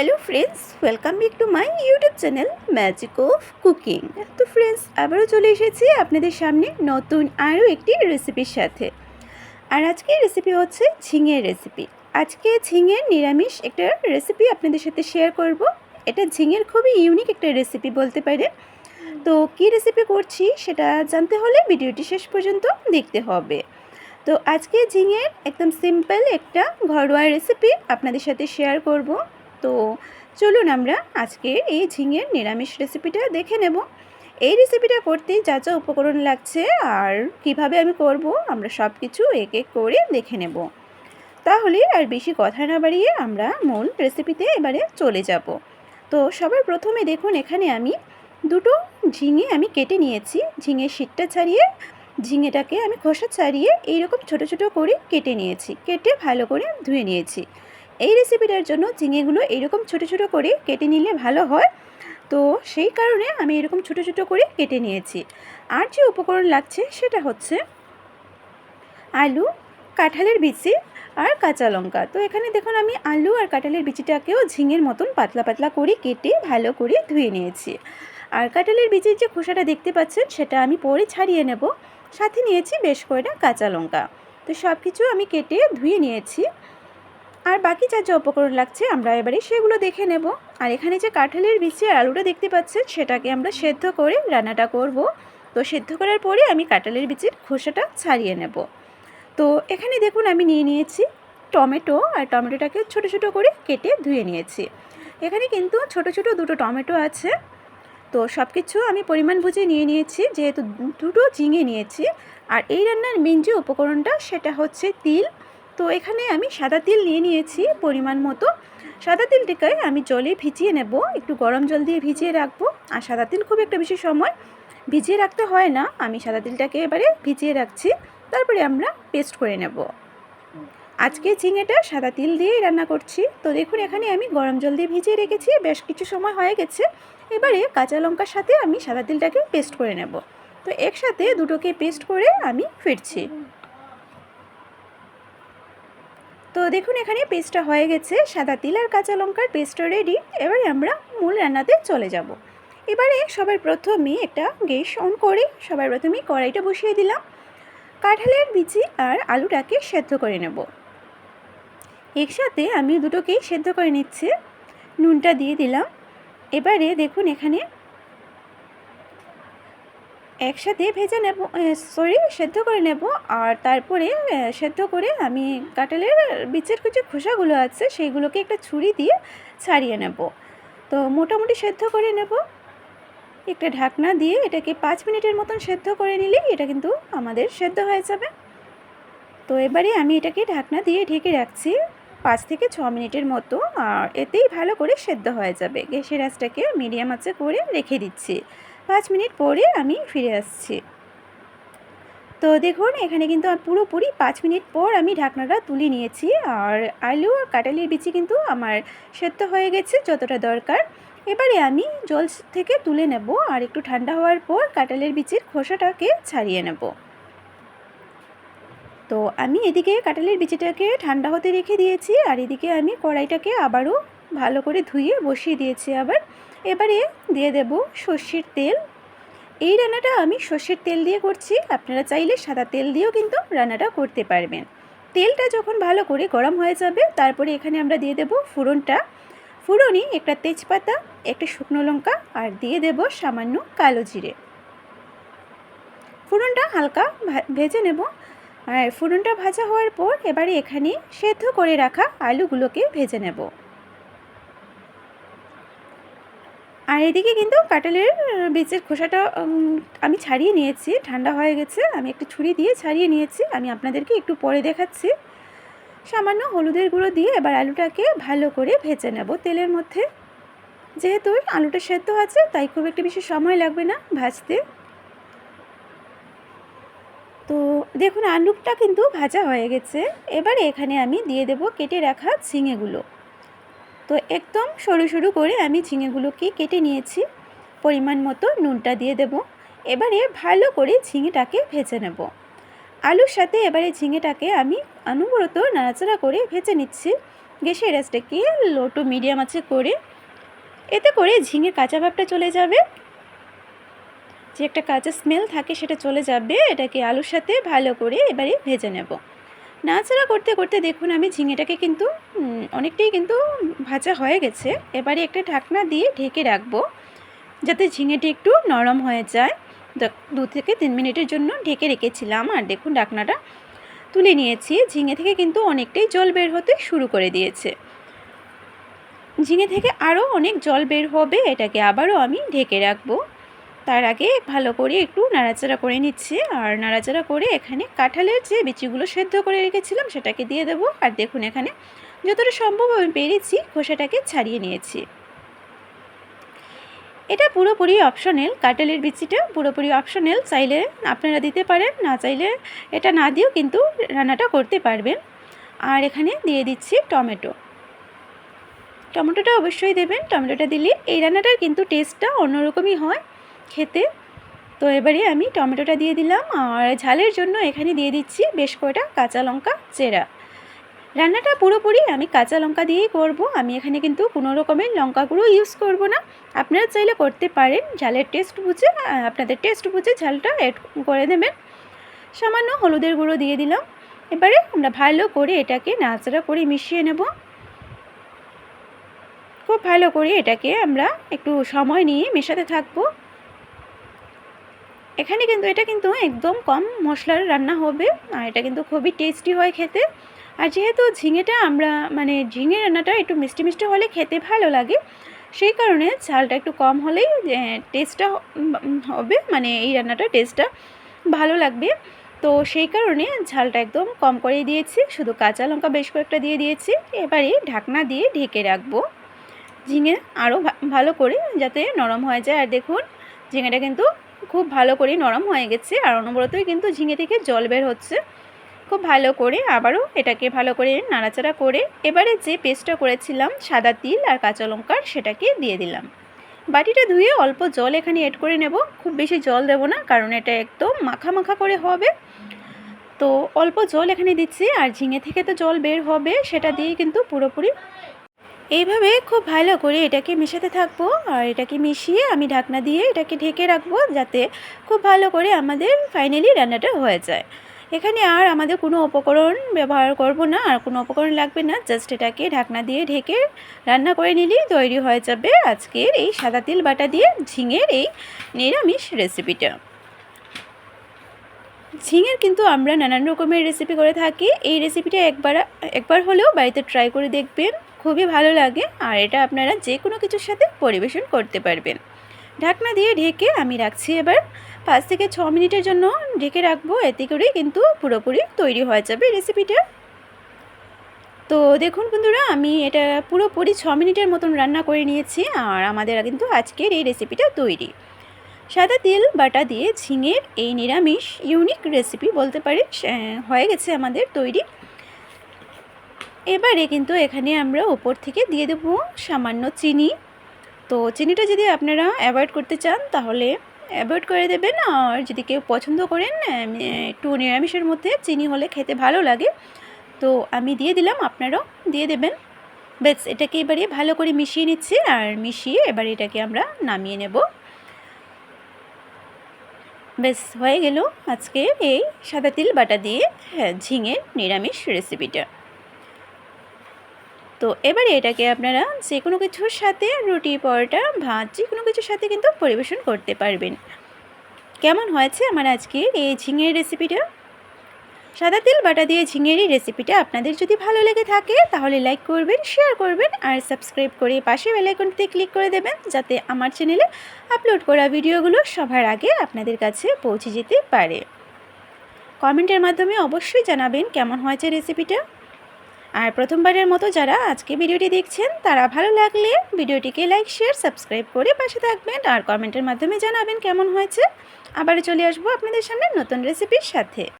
Hello friends welcome back to my YouTube channel magic of cooking তো friends আবারও চলে এসেছি আপনাদের সামনে নতুন আরও একটি রেসিপির সাথে। আর আজকের রেসিপি হচ্ছে ঝিঙের রেসিপি আজকে ঝিঙের নিরামিষ একটা রেসিপি আপনাদের সাথে শেয়ার করব। এটা ঝিঙের খুবই ইউনিক একটা রেসিপি বলতে পারে। তো কী রেসিপি করছি সেটা জানতে হলে ভিডিওটি শেষ পর্যন্ত দেখতে হবে। তো আজকে ঝিঙের একদম সিম্পল একটা ঘরোয়া রেসিপি আপনাদের সাথে শেয়ার করব। তো চলুন আমরা আজকে এই ঝিঙের নিরামিষ রেসিপিটা দেখে নেব। এই রেসিপিটা করতে যা যা উপকরণ লাগছে আর কীভাবে আমি করব, আমরা সব কিছু এক এক করে দেখে নেব। তাহলে আর বেশি কথা না বাড়িয়ে আমরা মূল রেসিপিতে এবারে চলে যাব। তো সবার প্রথমে দেখুন, এখানে আমি দুটো ঝিঙে আমি কেটে নিয়েছি। ঝিঙের শীতটা ছাড়িয়ে, ঝিঙেটাকে আমি খোসা ছাড়িয়ে এইরকম ছোট ছোট করে কেটে নিয়েছি। কেটে ভালো করে ধুয়ে নিয়েছি। এই রেসিপিটার জন্য ঝিঙেগুলো এরকম ছোট ছোট করে কেটে নিলে ভালো হয়। তো সেই কারণে আমি এরকম ছোট ছোট করে কেটে নিয়েছি। আর যে উপকরণ লাগছে সেটা হচ্ছে আলু, কাঁঠালের বিচি আর কাঁচা লঙ্কা। তো এখানে দেখুন আমি আলু আর কাঁঠালের বিচিটাকেও ঝিঙের মতন পাতলা পাতলা করে কেটে ভালো করে ধুয়ে নিয়েছি। আর কাঁঠালের বিচির যে খোসাটা দেখতে পাচ্ছেন সেটা আমি পরে ছাড়িয়ে নেব। সাথে নিয়েছি বেশ কয়টা কাঁচা লঙ্কা। তো সব কিছু আমি কেটে ধুয়ে নিয়েছি। আর বাকি যা যা উপকরণ লাগছে আমরা এবারে সেগুলো দেখে নেব। আর এখানে যে কাঁঠালের বিচি আর আলুটা দেখতে পাচ্ছেন, সেটাকে আমরা সেদ্ধ করে রান্নাটা করব। তো সেদ্ধ করার পরে আমি কাঁঠালের বিচির খোসাটা ছাড়িয়ে নেব। তো এখানে দেখুন আমি নিয়ে নিয়েছি টমেটো, আর টমেটোটাকে ছোট ছোট করে কেটে ধুয়ে নিয়েছি। এখানে কিন্তু ছোট ছোট দুটো টমেটো আছে। তো সব কিছু আমি পরিমাণ বুঝে নিয়ে নিয়েছি, যেহেতু দুটো ঝিঙে নিয়েছি। আর এই রান্নার মেন যে উপকরণটা, সেটা হচ্ছে তিল তো এখানে আমি সাদা তিল নিয়ে নিয়েছি পরিমাণ মতো। সাদা তিলটিকে আমি জলে ভিজিয়ে নেব, একটু গরম জল দিয়ে ভিজিয়ে রাখব। আর সাদা তিল খুব একটা বেশি সময় ভিজিয়ে রাখতে হয় না। আমি সাদা তিলটাকে এবারে ভিজিয়ে রাখছি, তারপরে আমরা পেস্ট করে নেব। আজকে ঝিঙেটা সাদা তিল দিয়েই রান্না করছি। তো দেখুন, এখানে আমি গরম জল দিয়ে ভিজিয়ে রেখেছি, বেশ কিছু সময় হয়ে গেছে। এবারে কাঁচা লঙ্কার সাথে আমি সাদা তিলটাকে পেস্ট করে নেব। তো একসাথে দুটোকে পেস্ট করে আমি ফিরছি তো দেখুন, এখানে পেস্টটা হয়ে গেছে। সাদা তিল আর কাঁচা লঙ্কার পেস্টটা রেডি এবারে আমরা মূল রান্নাতে চলে যাব। এবারে সবার প্রথমে একটা গ্যাস অন করে সবার প্রথমে কড়াইটা বসিয়ে দিলাম। কাঁঠালের বিচি আর আলুটাকে সেদ্ধ করে নেব। একসাথে আমি দুটোকেই সেদ্ধ করে নিচ্ছি। নুনটা দিয়ে দিলাম। এবারে দেখুন, এখানে একসাথে ভেজে নেব সরি সেদ্ধ করে নেব। আর তারপরে সেদ্ধ করে আমি কাঁঠালের বিচের কিছু খোসাগুলো আছে, সেইগুলোকে একটা ছুরি দিয়ে ছাড়িয়ে নেব। তো মোটামুটি সেদ্ধ করে নেব। একটা ঢাকনা দিয়ে এটাকে পাঁচ মিনিটের মতন সেদ্ধ করে নিলেই এটা কিন্তু আমাদের সেদ্ধ হয়ে যাবে। তো এবারে আমি এটাকে ঢাকনা দিয়ে ঢেকে রাখছি পাঁচ থেকে ছ মিনিটের মতো। আর এতেই ভালো করে সেদ্ধ হয়ে যাবে। গ্যাসের আঁচটাকে মিডিয়াম আঁচে করে রেখে দিচ্ছি। পাঁচ মিনিট পরে আমি ফিরে আসছি। তো দেখুন, এখানে কিন্তু পুরোপুরি পাঁচ মিনিট পর আমি ঢাকনাটা তুলে নিয়েছি আর আলু আর কাটালির বিচি কিন্তু আমার সেদ্ধ হয়ে গেছে যতটা দরকার। এবারে আমি জল থেকে তুলে নেব আর একটু ঠান্ডা হওয়ার পর কাটালের বিচির খোসাটাকে ছাড়িয়ে নেব। তো আমি এদিকে কাটালের বিচিটাকে ঠান্ডা হতে রেখে দিয়েছি আর এদিকে আমি কড়াইটাকে আবারও ভালো করে ধুয়ে বসিয়ে দিয়েছি আবার। এবারে দিয়ে দেব সর্ষের তেল। এই রান্নাটা আমি সর্ষের তেল দিয়ে করছি। আপনারা চাইলে সাদা তেল দিয়েও কিন্তু রান্নাটা করতে পারবেন। তেলটা যখন ভালো করে গরম হয়ে যাবে, তারপরে এখানে আমরা দিয়ে দেব ফুরনটা ফুরনি একটা তেজপাতা, একটা শুকনো লঙ্কা আর দিয়ে দেব সামান্য কালো জিরে। ফুরনটা হালকা ভেজে নেব। আর ফুরনটা ভাজা হওয়ার পর এবারে এখানে সেদ্ধ করে রাখা আলুগুলোকে ভেজে নেব। আর এদিকে কিন্তু কাঁঠালের বীজের খোসাটা আমি ছাড়িয়ে নিয়েছি। ঠান্ডা হয়ে গেছে। আমি একটু ছুরি দিয়ে ছাড়িয়ে নিয়েছি। আমি আপনাদেরকে একটু পরে দেখাচ্ছি। সামান্য হলুদের গুঁড়ো দিয়ে এবার আলুটাকে ভালো করে ভেজে নেব তেলের মধ্যে। যেহেতু আলুটা সেদ্ধ আছে, তাই খুব একটা বেশি সময় লাগবে না ভাজতে। তো দেখুন, আলুটা কিন্তু ভাজা হয়ে গেছে। এবারে এখানে আমি দিয়ে দেব কেটে রাখা ঝিঙেগুলো। তো একদম সরু সরু করে আমি ঝিঙেগুলোকে কেটে নিয়েছি। পরিমাণ মতো নুনটা দিয়ে দেব। এবারে ভালো করে ঝিঙেটাকে ভেজে নেব। আলুর সাথে এবারে ঝিঙেটাকে আমি অনুবরত নাড়াচাড়া করে ভেজে নিচ্ছি। গ্যাসের রাসটাকে লো টু মিডিয়াম আছে করে। এতে করে ঝিঙে কাঁচা ভাবটা চলে যাবে। যে একটা কাঁচা স্মেল থাকে সেটা চলে যাবে। এটাকে আলুর সাথে ভালো করে এবারে ভেজে নেব। নাড়াচাড়া করতে করতে দেখুন আমি ঝিঙেটাকে কিন্তু অনেকটাই কিন্তু ভাজা হয়ে গেছে। এবারে একটা ঢাকনা দিয়ে ঢেকে রাখব, যাতে ঝিঙেটি একটু নরম হয়ে যায়। দু থেকে তিন মিনিটের জন্য ঢেকে রেখেছিলাম। আর দেখুন ঢাকনাটা তুলে নিয়েছি। ঝিঙে থেকে কিন্তু অনেকটাই জল বের হতে শুরু করে দিয়েছে। ঝিঙে থেকে আরও অনেক জল বের হবে, এটাকে আবারও আমি ঢেকে রাখব। তার আগে ভালো করে একটু নাড়াচাড়া করে নিচ্ছি। আর নাড়াচাড়া করে এখানে কাঁঠালের যে বিচিগুলো সেদ্ধ করে রেখেছিলাম সেটাকে দিয়ে দেবো। আর দেখুন এখানে যতটা সম্ভব আমি পেরেছি খোসাটাকে ছাড়িয়ে নিয়েছি। এটা পুরোপুরি অপশনাল, কাঁঠালের বিচিটা পুরোপুরি অপশনাল। চাইলে আপনারা দিতে পারেন, না চাইলে এটা না দিয়েও কিন্তু রান্নাটা করতে পারবেন। আর এখানে দিয়ে দিচ্ছি টমেটো। টমেটোটা অবশ্যই দেবেন। টমেটোটা দিলে এই রান্নাটার কিন্তু টেস্টটা অন্যরকমই হয়। খেতে। তো এবারে আমি টমেটোটা দিয়ে দিলাম আর ঝালের জন্য এখানে দিয়ে দিচ্ছি বেশ কয়টা কাঁচা লঙ্কা চেরা। রান্নাটা পুরোপুরি আমি কাঁচা লঙ্কা দিয়েই করব। আমি এখানে কিন্তু কোনো রকমের লঙ্কা গুঁড়ো ইউজ করব না। আপনারা চাইলে করতে পারেন। ঝালের টেস্ট বুঝে আপনাদের টেস্ট বুঝে ঝালটা অ্যাড করে দেবেন সামান্য হলুদের গুঁড়ো দিয়ে দিলাম। এবারে আমরা ভালো করে এটাকে নাচড়া করে মিশিয়ে নেব। খুব ভালো করে এটাকে আমরা একটু সময় নিয়ে মেশাতে থাকব। এখানে কিন্তু এটা কিন্তু একদম কম মশলার রান্না হবে, আর এটা কিন্তু খুবই টেস্টি হয় খেতে। আর যেহেতু ঝিঙেটা আমরা মানে ঝিঙে রান্নাটা একটু মিষ্টি মিষ্টি হলে খেতে ভালো লাগে, সেই কারণে ঝালটা একটু কম হলেই টেস্টটা হবে মানে এই রান্নাটা টেস্টটা ভালো লাগবে। তো সেই কারণে ঝালটা একদম কম করে দিয়েছি, শুধু কাঁচা লঙ্কা বেশ কয়েকটা দিয়ে দিয়েছি, এবারে ঢাকনা দিয়ে ঢেকে রাখব। ঝিঙে আরও ভালো করে যাতে নরম হয়ে যায়, আর দেখুন ঝিঙেটা কিন্তু খুব ভালো করে নরম হয়ে গেছে আর অনবরতই কিন্তু ঝিঙে থেকে জল বের হচ্ছে। খুব ভালো করে আবারও এটাকে ভালো করে নাড়াচাড়া করে এবারে যে পেস্টটা করেছিলাম, সাদা তিল আর কাঁচা লঙ্কার সেটাকে দিয়ে দিলাম। বাটিটা ধুয়ে অল্প জল এখানে এড করে নেব। খুব বেশি জল দেব না, কারণ এটা একদম মাখা মাখা করে হবে। তো অল্প জল এখানে দিচ্ছি আর ঝিঙে থেকে তো জল বের হবে, সেটা দিয়ে কিন্তু পুরোপুরি এইভাবে খুব ভালো করে এটাকে মেশাতে থাকব আর এটাকে মিশিয়ে আমি ঢাকনা দিয়ে এটাকে ঢেকে রাখব যাতে খুব ভালো করে আমাদের ফাইনালি রান্নাটা হয়ে যায়। এখানে আর আমাদের কোনো উপকরণ ব্যবহার করব না, আর কোনো উপকরণ লাগবে না জাস্ট এটাকে ঢাকনা দিয়ে ঢেকে রান্না করে নিলেই তৈরি হয়ে যাবে আজকের এই সাদা তিল বাটা দিয়ে ঝিঙের এই নিরামিষ রেসিপিটা ঝিঙের কিন্তু আমরা নানান রকমের রেসিপি করে থাকি। এই রেসিপিটা একবার একবার হলেও বাড়িতে ট্রাই করে দেখবেন। খুবই ভালো লাগে আর এটা আপনারা যে কোনো কিছুর সাথে পরিবেশন করতে পারবেন। ঢাকনা দিয়ে ঢেকে আমি রাখছি এবার। পাঁচ থেকে ছ মিনিটের জন্য ঢেকে রাখব, এতে করেই কিন্তু পুরোপুরি তৈরি হয়ে যাবে রেসিপিটা তো দেখুন বন্ধুরা, আমি এটা পুরোপুরি ছ মিনিটের মতন রান্না করে নিয়েছি আর আমাদের কিন্তু আজকের এই রেসিপিটা তৈরি। সাদা তেল, বাটা দিয়ে ঝিঙের এই নিরামিষ ইউনিক রেসিপি বলতে পারি হয়ে গেছে আমাদের তৈরি এবারে কিন্তু এখানে আমরা ওপর থেকে দিয়ে দেবো সামান্য চিনি। তো চিনিটা যদি আপনারা অ্যাভয়েড করতে চান, তাহলে অ্যাভয়েড করে দেবেন। আর যদি কেউ পছন্দ করেন একটু নিরামিষের মধ্যে চিনি হলে খেতে ভালো লাগে। তো আমি দিয়ে দিলাম, আপনারাও দিয়ে দেবেন। বেশ এটাকে এবারে ভালো করে মিশিয়ে নিচ্ছি আর মিশিয়ে এবারে এটাকে আমরা নামিয়ে নেব। বেশ হয়ে গেল আজকে এই সাদা তিল বাটা দিয়ে হ্যাঁ ঝিঙের নিরামিষ রেসিপিটা তো এবারে এটাকে আপনারা যে কোনো কিছুর সাথে রুটি, পরোটা, ভাত যে কোনো কিছুর সাথে কিন্তু পরিবেশন করতে পারবেন। কেমন হয়েছে আমার আজকে এই ঝিঙের রেসিপিটা সাদা তেল, বাটা দিয়ে ঝিঙের এই রেসিপিটা আপনাদের যদি ভালো লেগে থাকে, তাহলে লাইক করবেন শেয়ার করবেন, আর সাবস্ক্রাইব করে পাশে বেলাইকনটিতে ক্লিক করে দেবেন, যাতে আমার চ্যানেলে আপলোড করা ভিডিওগুলো সবার আগে আপনাদের কাছে পৌঁছে যেতে পারে। কমেন্টের মাধ্যমে অবশ্যই জানাবেন কেমন হয়েছে রেসিপিটা আর প্রথমবারের মতো যারা আজকে ভিডিওটি দেখছেন, তারা ভালো লাগলে ভিডিওটিকে লাইক শেয়ার সাবস্ক্রাইব করে পাশে থাকবেন আর কমেন্টের মাধ্যমে জানাবেন কেমন হয়েছে। আবার চলে আসব আপনাদের সামনে নতুন রেসিপির সাথে।